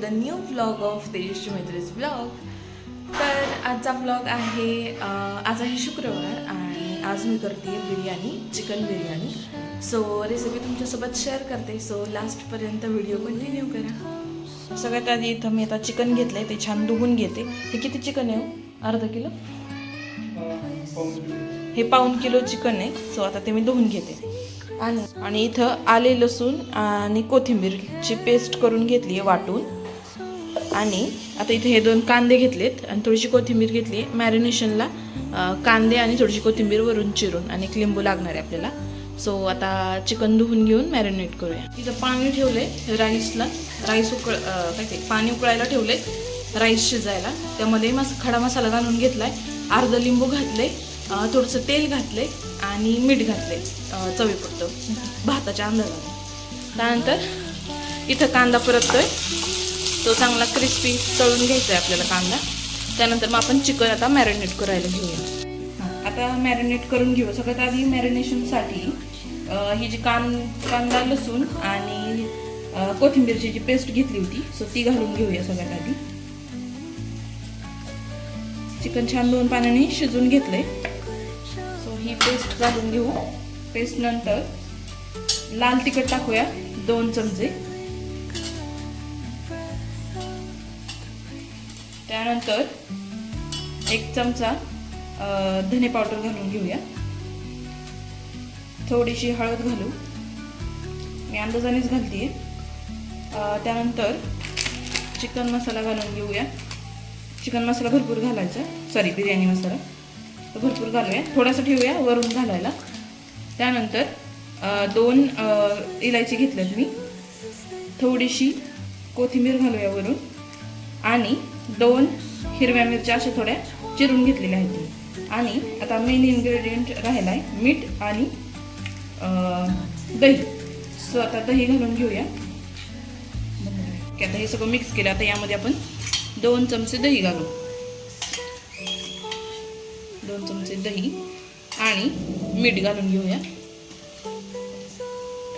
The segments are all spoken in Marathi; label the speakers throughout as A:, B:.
A: द न्यू ब्लॉग ऑफ देश मैत्रीज ब्लॉग तर आजचा ब्लॉग आहे आज आहे शुक्रवार आणि आज मी करते biryani chicken biryani. So recipe तुमच्यासोबत शेअर करते. सो लास्टपर्यंत व्हिडिओ कंटिन्यू करा. सगळ्यात आधी इथं मी आता चिकन घेतलं आहे ते छान धुवून घेते. हे किती चिकन आहे हो? अर्धा किलो? हे पाऊन किलो चिकन आहे. सो आता ते मी धुवून घेते. आणि इथं आले लसूण आणि कोथिंबीरची पेस्ट करून घेतली आहे वाटून. आणि आता इथे हे दोन कांदे घेतलेत आणि थोडीशी कोथिंबीर घेतली. आहे मॅरिनेशनला कांदे आणि थोडीशी कोथिंबीर वरून चिरून आणि एक लिंबू लागणार आहे आपल्याला. सो आता चिकन धुवून घेऊन मॅरिनेट करूया. इथं पाणी ठेवले राईसला राईस उकळ काय ते पाणी उकळायला ठेवले राईस शिजायला. त्यामध्ये मस खडा मसाला घालून घेतलाय. अर्ध लिंबू घातले थोडंसं तेल घातले आणि मीठ घातले चवीपुरतं. भाताच्या अंदाजाने. त्यानंतर इथं कांदा परततोय. तो चांगला क्रिस्पी तळून घ्यायचा आहे आपल्याला कांदा. त्यानंतर मग आपण चिकन आता मॅरिनेट करायला घेऊया. आता मॅरिनेट करून घेऊ. सगळ्यात आधी मॅरिनेशनसाठी ही जी कान कांदा लसूण आणि कोथिंबीरची जी पेस्ट घेतली होती सो ती घालून घेऊया सगळ्यात आधी. चिकन छान दोन पाण्याने शिजून घेतलंय. सो ही पेस्ट घालून घेऊ. पेस्ट नंतर लाल तिखट टाकूया दोन चमचे. त्यानंतर एक चमचा धने पावडर घालून घेऊया. थोडीशी हळद घालू. मी अंदाजानेच घालते त्यानंतर चिकन मसाला घालून घेऊया. चिकन मसाला भरपूर घालायचा. सॉरी बिर्याणी मसाला. तो भरपूर घालूया. थोडासा ठेवूया वरून घालायला. त्यानंतर दोन इलायची घेतल्यात मी. थोडीशी कोथिंबीर घालूया वरून. आणि दोन हिरव्या मिरच्या अशा थोड्या चिरून घेतलेल्या आहेत. आणि आता मेन इन्ग्रेडियंट राहिला आहे मीठ आणि दही. सो आता दही घालून घेऊया. की आता हे सगळं मिक्स केलं आता यामध्ये आपण दोन चमचे दही घालू. दोन चमचे दही आणि मीठ घालून घेऊया.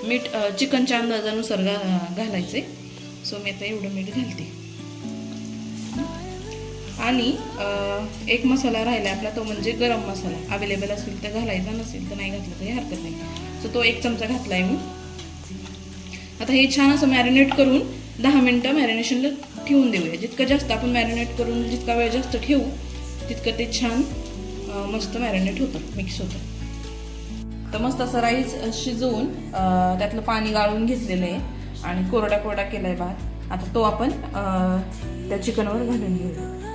A: मीठ चिकनच्या अंदाजानुसार घा घालायचे सो मी आता एवढं मीठ घालते. आणि एक मसाला राहिला आपला तो म्हणजे गरम मसाला. अवेलेबल असेल तर घालायचा नसेल तर नाही घातलं तरी हरकत नाही. सो तो एक चमचा घातला आहे मी. आता हे छान असं मॅरिनेट करून दहा मिनटं मॅरिनेशनला ठेवून देऊया. जितकं जास्त आपण मॅरिनेट करून जितका वेळ जास्त ठेवू तितकं ते छान मस्त मॅरिनेट होतं मिक्स होतं. तर मस्त असं राईस शिजवून त्यातलं पाणी गाळून घेतलेलं आहे आणि कोरडा कोरडा केला आहे भात. आता तो आपण त्या चिकनवर घालून घेऊया.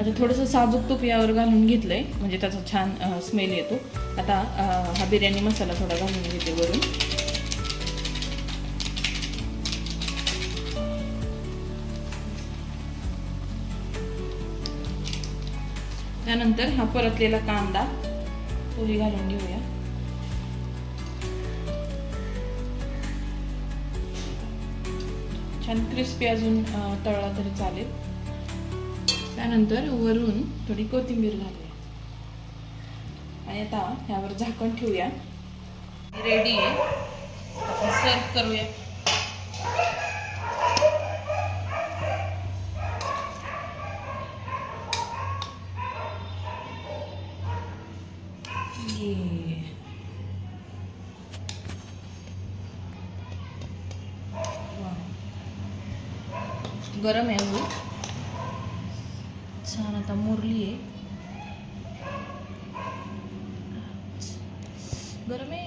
A: आता थोडंसं साजूक तूप यावर घालून घेतलं आहे म्हणजे त्याचा छान स्मेल येतो. आता हा बिर्याणी मसाला थोडा घालून घेते वरून. त्यानंतर हा परतलेला कांदा तोही घालून घेऊया. छान क्रिस्पी अजून तळला तरी चालेल. त्यानंतर वरून थोडी कोथिंबीर घालूया. आणि आता ह्यावर झाकण ठेवूया. रेडी आहे. आपण सर्व करूया. ये. वाव. गरम आहे अजून छान आता मुरली आहे. गरमे